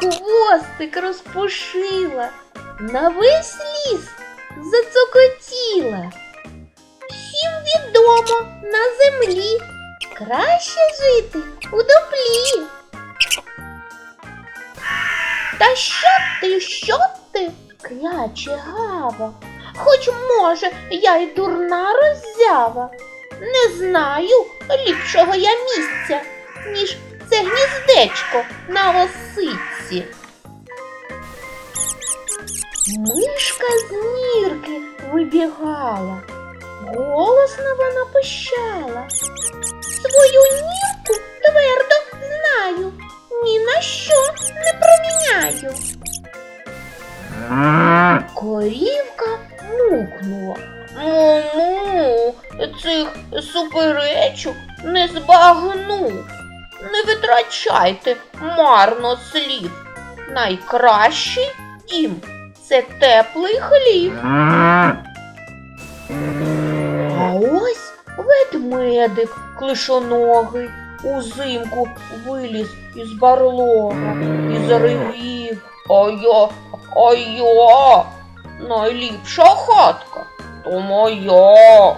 хвостик розпушила, на весь ліс зацокотіла. Всім відомо на землі краще жити у дуплі. Та що ти, що ти? кляче гава. Хоч може, я й дурна роззява. Не знаю ліпшого я місця, ніж це гніздечко на осиці. Мишка з нірки вибігала, голосно вона пищала. Свою нірку твердо знаю, ні на що не проміняю. Корівка мукнула. Му-му, цих суперечок не збагну. Не витрачайте марно слів. Найкращий дім це теплий хліб. А ось ведмедик клишоногий узимку виліз із барлога і заревів. Я, найліпша хатка, то моя.